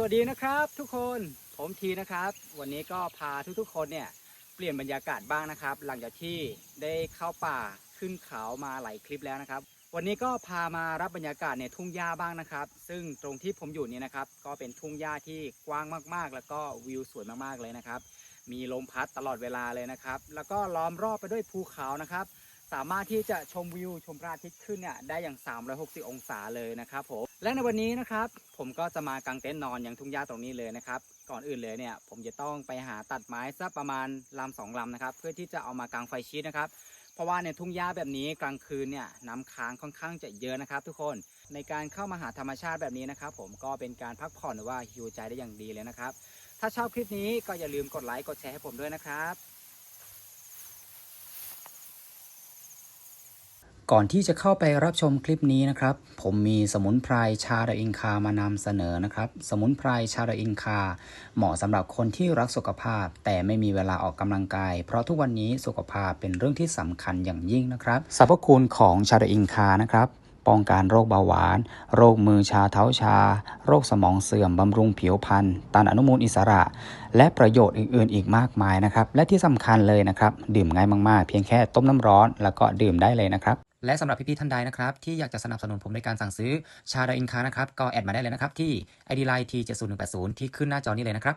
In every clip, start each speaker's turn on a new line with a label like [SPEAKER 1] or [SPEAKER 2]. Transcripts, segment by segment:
[SPEAKER 1] สวัสดีนะครับทุกคนผมทีนะครับ วันนี้ก็พาทุกๆคนเนี่ยเปลี่ยนบรรยากาศบ้างนะครับ หลังจากที่ได้เข้าป่าขึ้นเขามาหลายคลิปแล้วนะครับ วันนี้ก็พามารับบรรยากาศในทุ่งหญ้าบ้างนะครับ ซึ่งตรงที่ผมอยู่นี้นะครับ ก็เป็นทุ่งหญ้าที่กว้างมากๆ แล้วก็วิวสวยมากๆเลยนะครับ มีลมพัดตลอดเวลาเลยนะครับ แล้วก็ล้อมรอบไปด้วยภูเขานะครับ สามารถที่จะชมวิวชมพระอาทิตย์ขึ้นเนี่ยได้อย่าง 360 องศาเลยนะครับผมและในวันนี้นะครับผมก็จะมากางเต็นท์นอนอย่างทุ่งหญ้าตรงนี้เลยนะครับก่อนอื่นเลยเนี่ยผมจะต้องไปหาตัดไม้สักประมาณลำสองลำนะครับเพื่อที่จะเอามากางไฟชีตนะครับเพราะว่าในทุ่งหญ้าแบบนี้กลางคืนเนี่ยน้ำค้างค่อนข้างจะเยอะนะครับ ทุกคนในการเข้ามาหาธรรมชาติแบบนี้นะครับผมก็เป็นการพักผ่อนหรือว่าฮิวใจได้อย่างดีเลยนะครับถ้าชอบคลิปนี้ก็อย่าลืมกดไลค์กดแชร์ให้ผมด้วยนะครับ
[SPEAKER 2] ก่อนที่จะเข้าไปรับชมคลิปนี้นะครับ ผมมีสมุนไพรชาดาอินคามานำเสนอนะครับ สมุนไพรชาดาอินคา เหมาะสำหรับคนที่รักสุขภาพ แต่ไม่มีเวลาออกกำลังกาย เพราะทุกวันนี้สุขภาพเป็นเรื่องที่สำคัญอย่างยิ่งนะครับสรรพคุณของชาดาอินคานะครับป้องกันโรคเบาหวาน โรคมือชาเท้าชา โรคสมองเสื่อม บำรุงผิวพรรณต้านอนุมูลอิสระ และประโยชน์อื่น ๆ อีกมากมายนะครับ และที่สำคัญเลยนะครับ ดื่มง่ายมาก ๆ เพียงแค่ต้มน้ำร้อน แล้วก็ดื่มได้เลยนะครับ และสำหรับพี่ๆท่านใดนะครับที่อยากจะสนับสนุนผมในการสั่งซื้อชาดาอินคานะครับก็แอดมาได้เลยนะครับที่ ID Line T 7 0 1 8 0 ที่ขึ้นหน้าจอนี้เลยนะครับ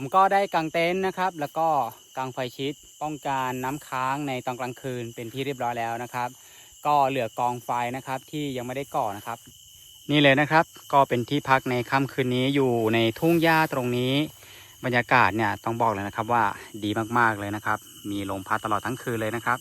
[SPEAKER 1] ผมก็ได้กางเต็นท์นะครับ แล้วก็กางไฟชิดป้องกันน้ำค้างในตอนกลางคืนเป็นที่เรียบร้อยแล้วนะครับ ก็เหลือกองไฟนะครับที่ยังไม่ได้ก่อนะครับ นี่เลยนะครับก็เป็นที่พักในค่ำคืนนี้อยู่ในทุ่งหญ้าตรงนี้ บรรยากาศเนี่ยต้องบอกเลยนะครับว่าดีมากๆเลยนะครับ มีลมพัดตลอดทั้งคืนเลยนะครับ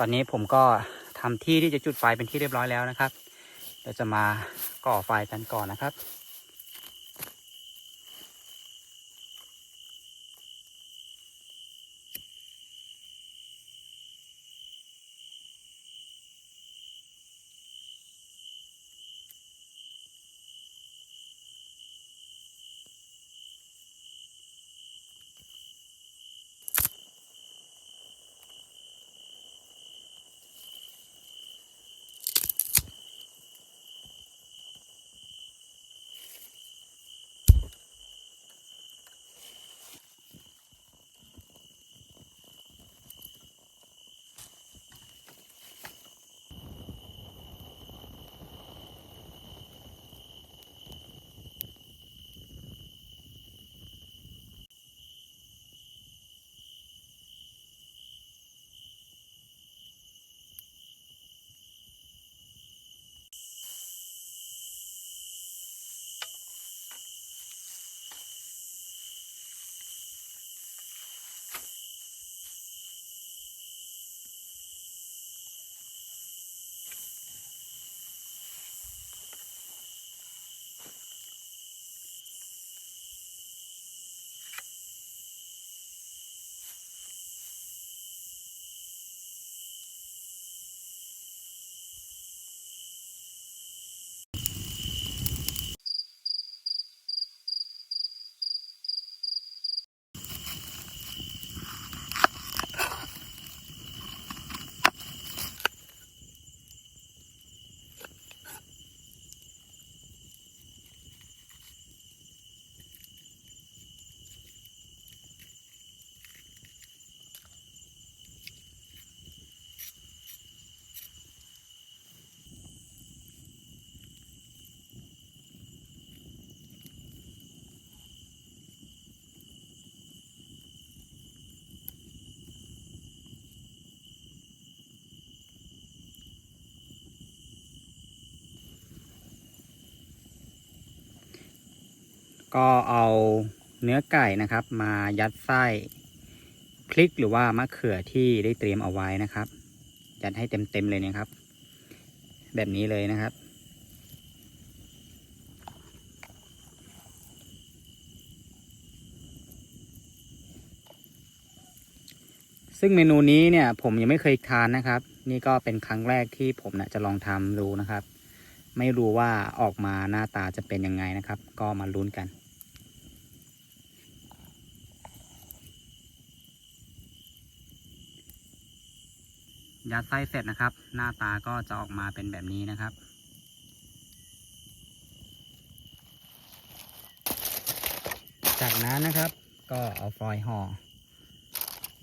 [SPEAKER 1] ตอนนี้ผมก็ทำที่ที่จะจุดไฟเป็นที่เรียบร้อยแล้วนะครับ เราจะมาก่อไฟกันก่อนนะครับ ก็เอาเนื้อไก่นะครับ มายัดไส้พริกหรือว่ามะเขือที่ได้เตรียมเอาไว้นะครับ ยัดให้เต็มๆเลยนะครับ แบบนี้เลยนะครับซึ่งเมนูนี้เนี่ยผมยังไม่เคยทานนะครับ นี่ก็เป็นครั้งแรกที่ผมนะจะลองทำดูนะครับ ไม่รู้ว่าออกมาหน้าตาจะเป็นยังไงนะครับ ก็มาลุ้นกัน ยัดไส้เสร็จนะครับ หน้าตาก็จะออกมาเป็นแบบนี้นะครับ จากนั้นนะครับก็เอาฟอยล์ห่อ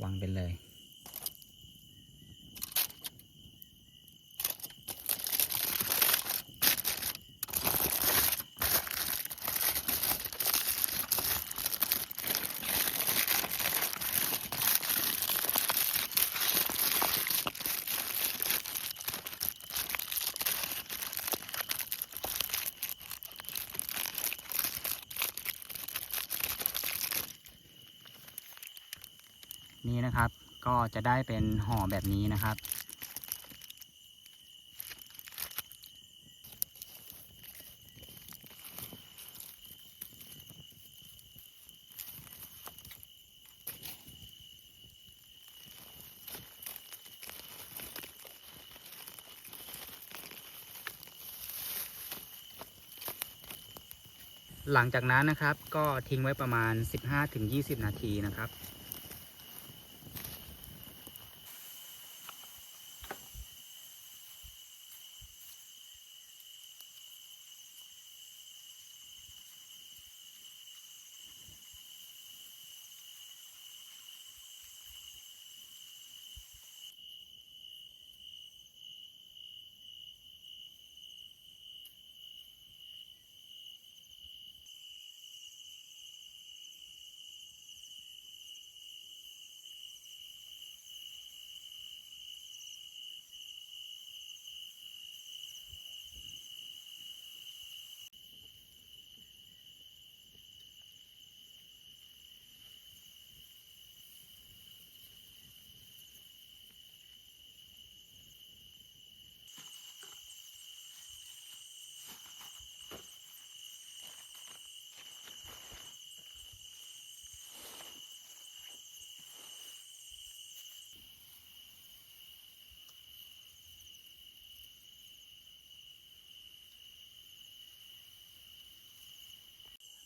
[SPEAKER 1] วางเป็นเลย นี่นะครับ ก็จะได้เป็นห่อแบบนี้นะครับ
[SPEAKER 2] หลังจากนั้นนะครับก็ทิ้งไว้ประมาณ 15-20 นาทีนะครับ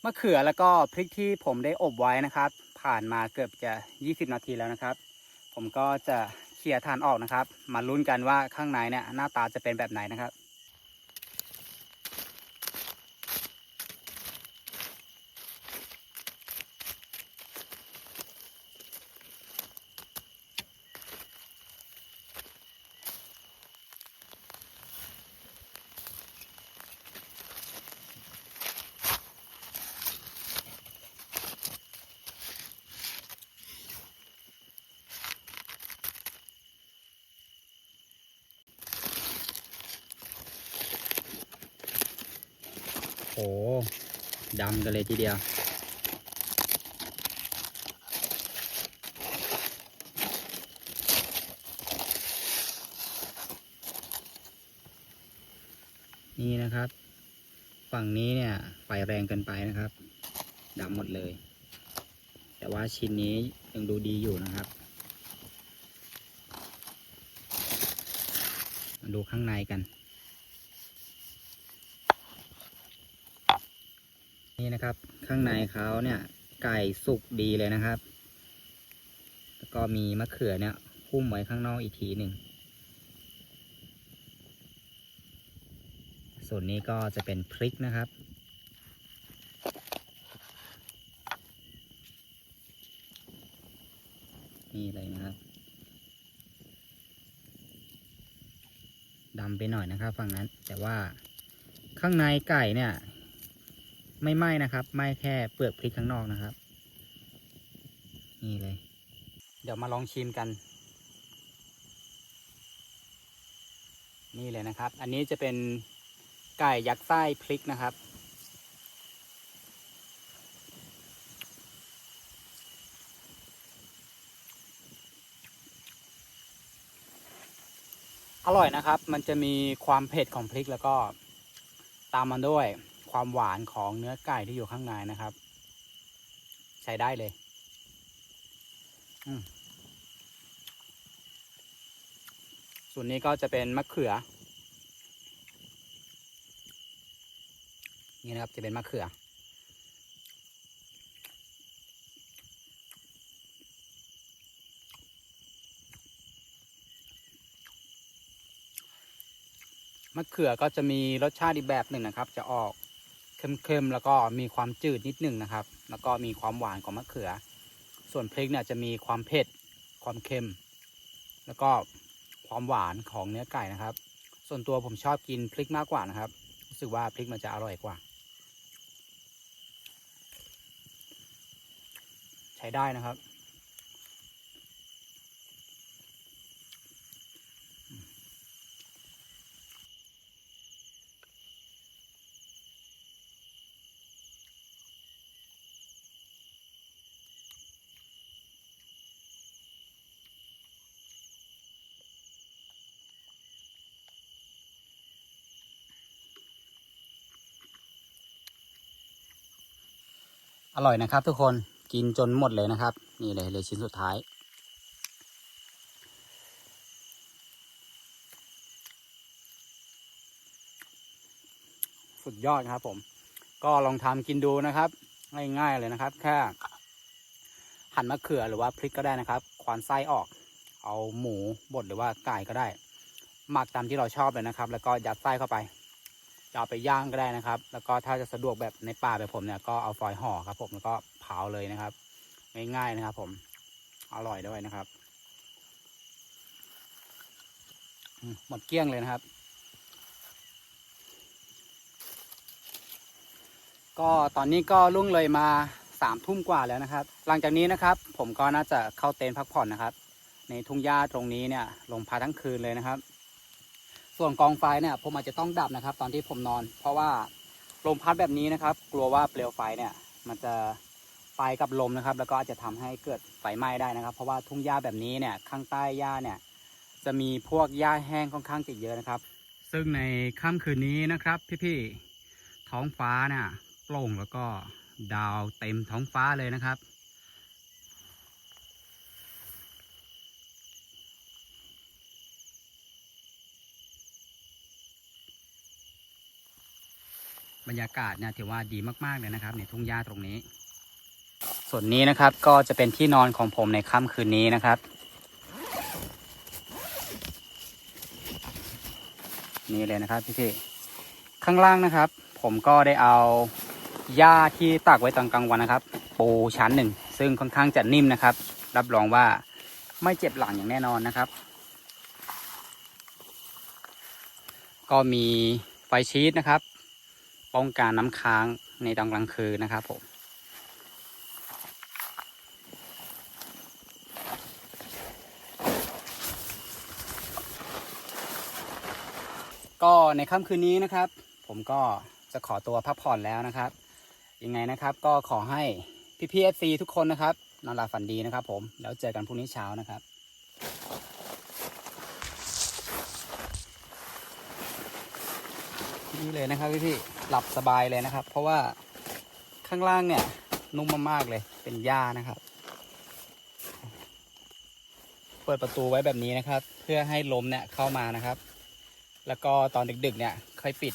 [SPEAKER 2] มะเขือแล้วก็พริกที่ผมได้อบไว้นะครับ ผ่านมาเกือบจะ 20 นาทีแล้วนะครับ ผมก็จะเคลียร์ทานออกนะครับ มาลุ้นกันว่าข้างในเนี่ยหน้าตาจะเป็นแบบไหนนะครับ โอ้ดำกันเลยทีเดียว นี่นะครับ ฝั่งนี้เนี่ยไฟแรงเกินไปนะครับดำหมดเลย แต่ว่าชิ้นนี้ยังดูดีอยู่นะครับมาดูข้างในกัน นี่นะครับ ข้างในเขาเนี่ยไก่สุกดีเลยนะครับ แล้วก็มีมะเขือเนี่ยหุ้มไว้ข้างนอกอีกทีหนึ่ง ส่วนนี้ก็จะเป็นพริกนะครับ นี่เลยนะครับดำไปหน่อยนะครับฝั่งนั้น แต่ว่าข้างในไก่เนี่ย ไม่ไหม้นะครับไหม้แค่เปลือกพริกข้างนอกนะครับ นี่เลย เดี๋ยวมาลองชิมกัน นี่เลยนะครับ อันนี้จะเป็นไก่ยัดไส้พริกนะครับ อร่อยนะครับ มันจะมีความเผ็ดของพริกแล้วก็ตามมาด้วย ความหวานของเนื้อไก่ที่อยู่ข้างในนะครับ ใช้ได้เลย ส่วนนี้ก็จะเป็นมะเขือ นี่นะครับจะเป็นมะเขือ มะเขือก็จะมีรสชาติอีกแบบหนึ่งนะครับ จะออก เค็มๆแล้วก็มีความจืดนิดหนึ่งนะครับ แล้วก็มีความหวานของมะเขือ ส่วนพริกเนี่ยจะมีความเผ็ดความเค็ม แล้วก็ความหวานของเนื้อไก่นะครับ ส่วนตัวผมชอบกินพริกมากกว่านะครับรู้สึกว่าพริกมันจะอร่อยกว่า ใช้ได้นะครับ อร่อยนะครับ ทุกคนกินจนหมดเลยนะครับ นี่เลยเลยชิ้นสุดท้าย สุดยอดครับ ผม ก็ลองทำกินดูนะครับง่ายๆเลยนะครับ แค่หั่นมะเขือหรือว่าพริกก็ได้นะครับ ควานไส้ออก เอาหมูบดหรือว่าไก่ก็ได้ หมักตามที่เราชอบเลยนะครับ แล้วก็ยัดไส้เข้าไป จะเอาไปย่างก็ได้นะครับ แล้วก็ถ้าจะสะดวกแบบในป่าแบบผมเนี่ยก็เอาฟอยห่อครับ ผมแล้วก็เผาเลยนะครับง่ายๆนะครับ ผมอร่อยด้วยนะครับหมดเกลี้ยงเลยนะครับ ก็ตอนนี้ก็ลุ่งเลยมาสามทุ่มกว่าแล้วนะครับ หลังจากนี้นะครับ ผมก็น่าจะเข้าเต็นท์พักผ่อนนะครับ ในทุ่งหญ้าตรงนี้เนี่ยลมพัดทั้งคืนเลยนะครับ ส่วนกองไฟเนี่ยผมอาจจะต้องดับนะครับ ตอนที่ผมนอน เพราะว่าลมพัดแบบนี้นะครับ กลัวว่าเปลวไฟเนี่ย มันจะไปกับลมนะครับ แล้วก็อาจจะทำให้เกิดไฟไหม้ได้นะครับ เพราะว่าทุ่งหญ้าแบบนี้เนี่ยข้างใต้หญ้าเนี่ยจะมีพวกหญ้าแห้งค่อนข้างติดเยอะนะครับ ซึ่งในค่ำคืนนี้นะครับพี่ๆท้องฟ้าเนี่ยโปร่งแล้วก็ดาวเต็มท้องฟ้าเลยนะครับ บรรยากาศเนี่ยถือว่าดีมากๆเลยนะครับ ในทุ่งหญ้าตรงนี้ ส่วนนี้นะครับก็จะเป็นที่นอนของผมในค่ำคืนนี้นะครับ นี่เลยนะครับพี่ๆข้างล่างนะครับ ผมก็ได้เอาหญ้าที่ตากไว้ตอนกลางวันนะครับ ปูชั้นหนึ่ง ซึ่งค่อนข้างจะนิ่มนะครับ รับรองว่าไม่เจ็บหลังอย่างแน่นอนนะครับ ก็มีไฟชีตนะครับ ป้องกันน้ำค้างในตอนกลางคืนนะครับผมก็ในค่ำคืนนี้นะครับ ผมก็จะขอตัวพักผ่อนแล้วนะครับ ยังไงนะครับก็ขอให้พี่พีเอฟซีทุกคนนะครับ นอนหลับฝันดีนะครับผมแล้วเจอกันพรุ่งนี้เช้านะครับ นี่เลยนะครับพี่พี่ๆหลับสบายเลยนะครับ เพราะว่าข้างล่างเนี่ยนุ่มมากๆเลย เป็นหญ้านะครับ เปิดประตูไว้แบบนี้นะครับ เพื่อให้ลมเนี่ยเข้ามานะครับ แล้วก็ตอนดึกๆเนี่ยค่อยปิด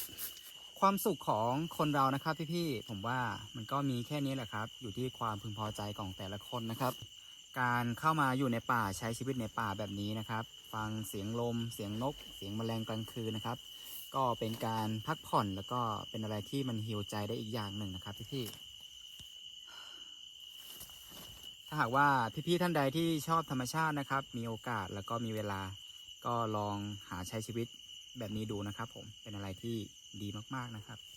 [SPEAKER 2] ความสุขของคนเรานะครับพี่ๆผมว่ามันก็มีแค่นี้แหละครับ อยู่ที่ความพึงพอใจของแต่ละคนนะครับ การเข้ามาอยู่ในป่าใช้ชีวิตในป่าแบบนี้นะครับ ฟังเสียงลม เสียงนก เสียงแมลงกลางคืนนะครับ ก็เป็นการพักผ่อนแล้วก็เป็นอะไรที่มันฮิวใจได้อีกอย่างหนึ่งนะครับพี่พี่ถ้าหากว่าพี่พี่ท่านใดที่ชอบธรรมชาตินะครับ มีโอกาสแล้วก็มีเวลา ก็ลองหาใช้ชีวิตแบบนี้ดูนะครับ ผมเป็นอะไรที่ดีมากๆนะครับ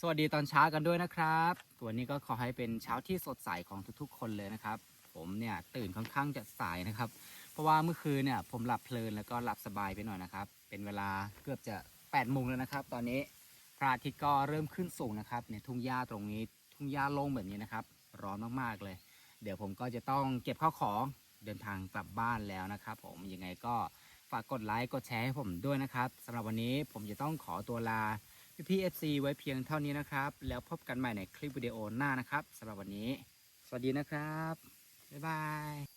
[SPEAKER 2] สวัสดีตอนเช้ากันด้วยนะครับวันนี้ก็ขอให้เป็นเช้าที่สดใสของทุกๆ คนเลยนะครับ ผมเนี่ยตื่นค่อนข้างจะสายนะครับ เพราะว่าเมื่อคืนเนี่ยผมหลับเพลินแล้วก็หลับสบายไปหน่อยนะครับ เป็นเวลาเกือบจะ8ปดโมงแล้วนะครับ ตอนนี้พระอาทิตย์ก็เริ่มขึ้นสูงนะครับ ในทุ่งหญ้าตรงนี้ ทุ่งหญ้าโล่งแบบนี้นะครับ ร้อนมากๆเลย เดี๋ยวผมก็จะต้องเก็บข้าวของเดินทางกลับบ้านแล้วนะครับ ผมยังไงก็ฝากกดไลค์กดแชร์ให้ผมด้วยนะครับสำหรับวันนี้ผมจะต้องขอตัวลา พีเอฟซีไว้เพียงเท่านี้นะครับ แล้วพบกันใหม่ในคลิปวิดีโอหน้านะครับสำหรับวันนี้
[SPEAKER 1] สวัสดีนะครับ บ๊ายบาย